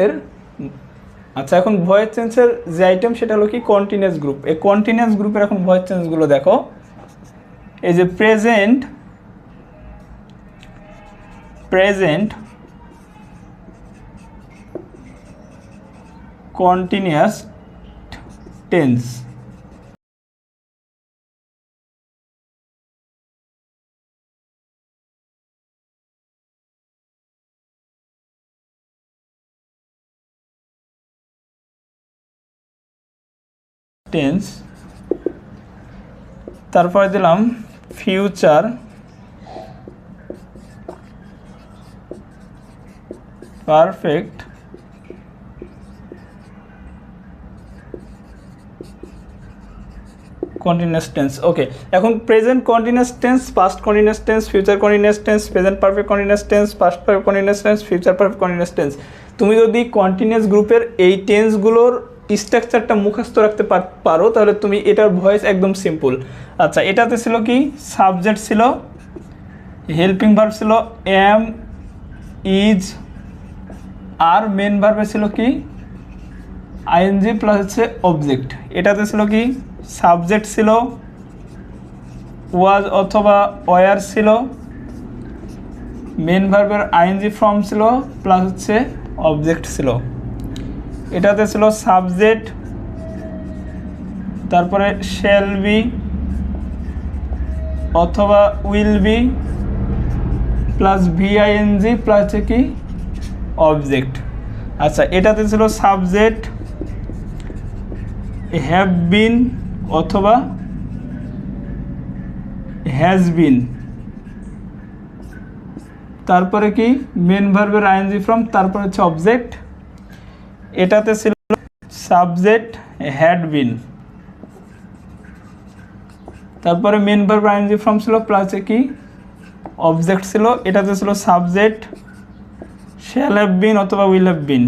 এর আচ্ছা এখন ভয়েস চেঞ্জের যে আইটেম সেটা হলো কি? কন্টিনিউস গ্রুপ এই কন্টিনিউস গ্রুপের এখন ভয়েস চেঞ্জগুলো দেখো। এই যে present present continuous tense tense তারপরে দিলাম future perfect continuous tense okay এখন present continuous tense past continuous tense future continuous tense present perfect continuous tense past perfect continuous tense future perfect continuous tense তুমি যদি continuous গ্রুপের এই টেন্সগুলোর স্ট্রাকচারটা মুখস্থ রাখতে পার- তাহলে তুমি এটার ভয়েস একদম সিম্পল আচ্ছা এটাতে ছিল কি? সাবজেক্ট ছিল হেল্পিং ভার্ব ছিল এম ইজ আর মেন ভার্বে ছিল কি? আইএনজি প্লাস হচ্ছে অবজেক্ট এটাতে ছিল কি? সাবজেক্ট ছিল ওয়াজ অথবা ওয়ার ছিল মেন ভার্বের আইএনজি ফর্ম ছিল প্লাস হচ্ছে অবজেক্ট ছিল। এটাতে ছিল সাবজেক্ট, তারপরে শেল বি অথবা will be plus V ING plus হচ্ছে কি? অবজেক্ট আচ্ছা এটাতে ছিল সাবজেক্ট হ্যাভ বিন অথবা হ্যাজ বিন তারপরে কি? মেন ভার্বের আইএনজি ফ্রম তারপরে হচ্ছে অবজেক্ট এটাতে ছিল সাবজেক্ট হ্যাড বিন তারপরে মেন ভার্ব আইএনজি ফর্ম ছিল প্লাসে কি? অবজেক্ট ছিল, এটাতে ছিল সাবজেক্ট শ্যাল হ্যাভ বিন অথবা will have been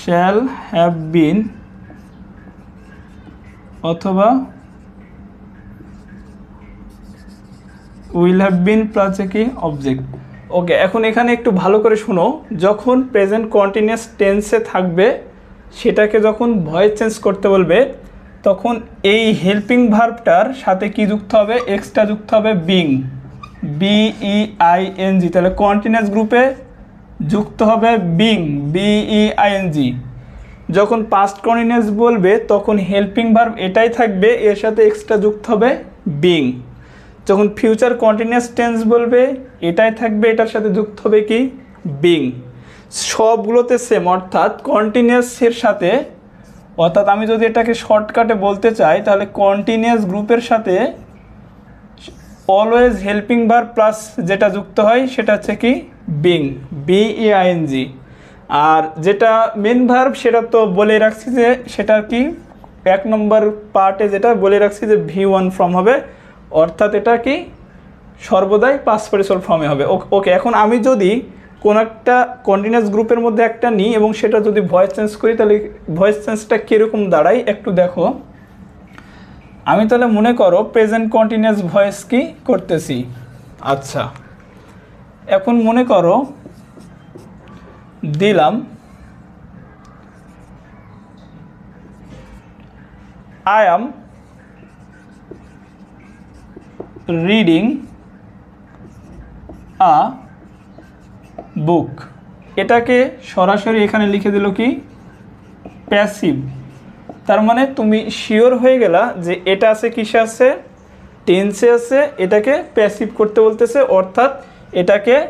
shall have been অথবা উইল হ্যাভ বিন প্লাসে কি? অবজেক্ট ওকে এখন এখানে একটু ভালো করে শোনো। যখন প্রেজেন্ট কন্টিনিউয়াস টেন্সে থাকবে, সেটাকে যখন ভয়েস চেঞ্জ করতে বলবে, তখন এই হেল্পিং ভার্বটার সাথে কি যুক্ত হবে? এক্সট্রা যুক্ত হবে being B E I N G তাহলে কন্টিনিউয়াস গ্রুপে যুক্ত হবে being B E I N G যখন পাস্ট কন্টিনিউয়াস বলবে, তখন হেল্পিং ভার্ব এটাই থাকবে, এর সাথে এক্সট্রা যুক্ত হবে বিং যখন ফিউচার কন্টিনিউয়াস টেন্স বলবে, এটাই থাকবে, এটার সাথে যুক্ত হবে কি? বিং সবগুলোতে সেম অর্থাৎ কন্টিনিউয়াসের সাথে, অর্থাৎ আমি যদি এটাকে শর্টকাটে বলতে চাই, তাহলে কন্টিনিউয়াস গ্রুপের সাথে অলওয়েজ হেল্পিং বার প্লাস যেটা যুক্ত হয়, সেটা হচ্ছে কি? বিং বি বিইআইএনজি আর যেটা মেন ভার্ব সেটা তো বলে রাখছি যে সেটা কি? এক নম্বর পার্টে যেটা বলে রাখছি যে ভি ওয়ান ফর্ম হবে। অর্থাৎ এটা কি? সর্বদাই পাস ফর্মে হবে। ওকে এখন আমি যদি কোন একটা কন্টিনিউয়াস গ্রুপের মধ্যে একটা নিই এবং সেটা যদি ভয়েস চেঞ্জ করি, তাহলে ভয়েস চেঞ্জটা কীরকম দাঁড়ায় একটু দেখো। আমি তাহলে মনে করো প্রেজেন্ট কন্টিনিউয়াস ভয়েস কি করতেছি? আচ্ছা এখন মনে করো দিলাম। I am reading a book এটাকে সরাসরি এখানে লিখে দিল কি? প্যাসিভ তার মানে তুমি শিওর হয়ে গেলা যে এটা আছে, কিসে আছে? টেন্সে আছে, এটাকে প্যাসিভ করতে বলতেছে, অর্থাৎ এটাকে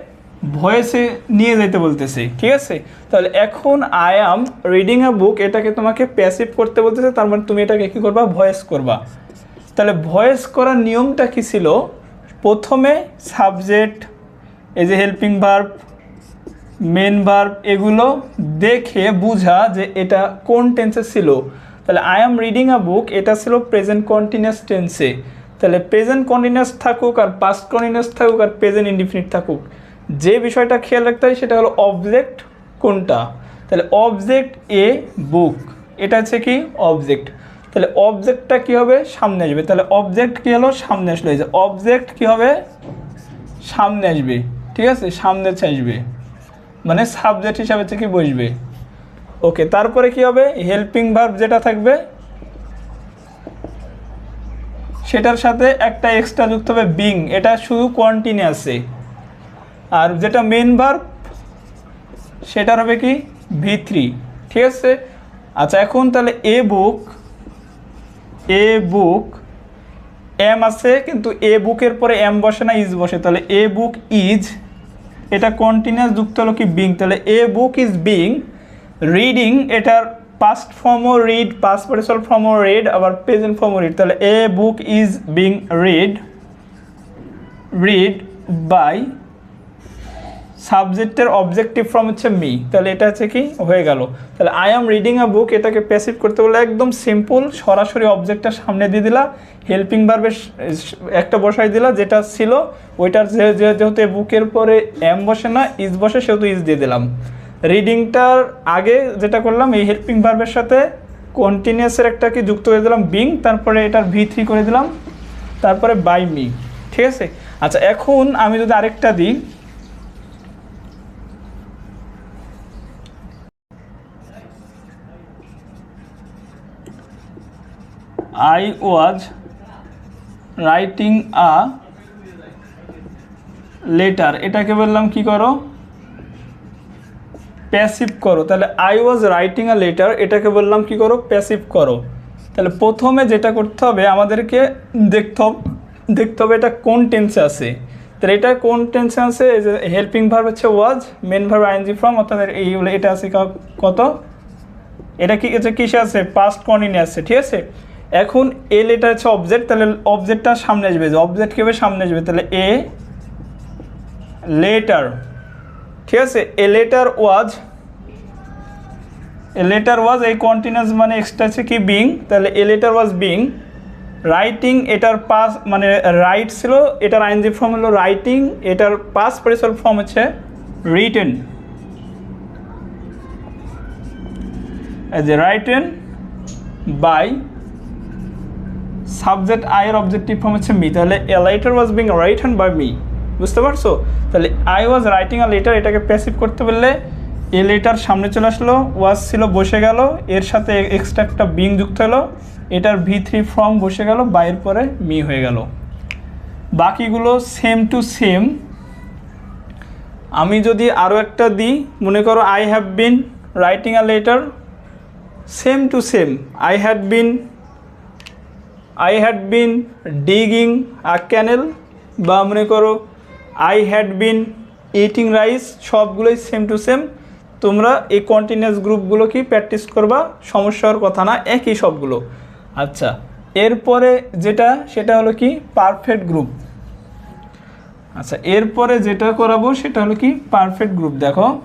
ভয়েসে নিয়ে যেতে বলতেছে, ঠিক আছে? তাহলে এখন I am reading a book এটাকে তোমাকে প্যাসিভ করতে বলতেছে, তার মানে তুমি এটাকে কী করবা? ভয়েস করবা। তাহলে ভয়েস করার নিয়মটা কি ছিল? প্রথমে সাবজেক্ট, এই যে হেল্পিং ভার্ব মেন ভার্ব এগুলো দেখে বুঝা যে এটা কোন টেন্সে ছিল। তাহলে I am reading a book এটা ছিল প্রেজেন্ট কন্টিনিউয়াস টেন্সে তাহলে প্রেজেন্ট কন্টিনিউয়াস থাকুক আর পাস্ট কন্টিনিউয়াস থাকুক আর প্রেজেন্ট ইনডিফিনিট থাকুক। যে বিষয়টা খেয়াল রাখতে হয় সেটা হলো অবজেক্ট কোনটা? তাহলে অবজেক্ট এ বুক এটা হচ্ছে কি? অবজেক্ট তাহলে অবজেক্টটা কি হবে? সামনে আসবে। তাহলে অবজেক্ট কি হলো? সামনে আসলো। এই যে অবজেক্ট কি হবে? সামনে আসবে। ঠিক আছে? সামনে আসবে। মানে সাবজেক্ট হিসাবে থেকে বসবে। ওকে তারপরে কি হবে? হেল্পিং ভার্ব যেটা থাকবে, সেটার সাথে একটা এক্সট্রা যুক্ত হবে বিং এটা শুধু কন্টিনিউয়াসে আর যেটা মেন ভার্ব সেটার হবে কি? ভি থ্রি ঠিক আছে? আচ্ছা এখন তাহলে a book A book, M আছে, কিন্তু এ বুকের পরে এম বসে না, ইজ বসে। তাহলে এ বুক ইজ, এটা কন্টিনিউয়াস যুক্ত হলো কি বিং তাহলে a book is being reading এটার পাস্ট ফর্মও রিড পাস্ট পার্টিসিপাল ফর্মও রিড আবার প্রেজেন্ট ফর্মও রিড তাহলে a book is being read read by সাবজেক্টের অবজেক্টিভ ফর্ম হচ্ছে মি তাহলে এটা হচ্ছে কি? হয়ে গেল। তাহলে I am reading a book এটাকে প্যাসিভ করতে বলে একদম সিম্পল সরাসরি অবজেক্টটা সামনে দিয়ে দিলা হেল্পিং ভার্বে একটা বসাই দিলা, যেটা ছিল, ওইটার যেহেতু বুকের পরে এম বসে না ইজ বসে, সেহেতু ইজ দিয়ে দিলাম। রিডিংটার আগে যেটা করলাম, এই হেল্পিং ভার্বের সাথে কন্টিনিউসের একটা কি যুক্ত করে দিলাম বিং তারপরে এটার ভি থ্রি করে দিলাম, তারপরে বাই মি ঠিক আছে? আচ্ছা এখন আমি যদি আরেকটা দিই I was writing a letter. এটাকে বললাম কি করো? প্যাসিভ করো। তাহলে I was writing a letter এটাকে বললাম কি করো? প্যাসিভ করো। তাহলে প্রথমে যেটা করতে হবে, আমাদেরকে দেখতে হবে দেখতে হবে এটা কোন টেন্সে আছে। তাহলে এটা কোন টেন্সে আছে? হেল্পিং ভার্ব হচ্ছে was main verb ING form অর্থাৎ এই এটা আছে কত? এটা কি হচ্ছে কিসে আছে? পাস্ট কন্টিনিউয়াস আছে? ঠিক আছে? এখন এ লেটার হচ্ছে অবজেক্ট তাহলে অবজেক্টটা সামনে আসবে, যে অবজেক্ট কীভাবে সামনে আসবে? তাহলে এ লেটার ঠিক আছে? এ লেটার ওয়াজ এ লেটার ওয়াজ এই কন্টিনিউয়াস মানে এক্সট্রা আছে কি? বিং তাহলে a letter was being writing এটার পাস মানে রাইট ছিল, এটার আইনজি ফর্ম হলো রাইটিং এটার পাস পার্টিসিপাল ফর্ম হচ্ছে written as a written by subject আয়ের অবজেক্টিভ ফর্ম হচ্ছে মি তাহলে a letter was being write written by me বুঝতে পারছ? তাহলে I was writing a letter এটাকে প্যাসিভ করতে বললে এ লেটার সামনে চলে আসলো ওয়াজ ছিল বসে গেল, এর সাথে এক্সট্রা একটা বিং যুক্ত হলো, এটার ভি থ্রি ফর্ম বসে গেল বাইয়ের পরে মি হয়ে গেল। বাকিগুলো সেম টু সেম আমি যদি আরও একটা দিই, মনে করো I have been writing a letter same to same I had been I had been digging a canal বা মনে করো I had been eating rice সবগুলোই সেম টু সেম তোমরা এই কন্টিনিউয়াস গ্রুপগুলো কি প্র্যাকটিস করবা? সমস্যা হওয়ার কথা না, একই সবগুলো। আচ্ছা এরপরে যেটা, সেটা হলো কি? পারফেক্ট গ্রুপ আচ্ছা এরপরে যেটা করাবো, সেটা হলো কি? পারফেক্ট গ্রুপ দেখো।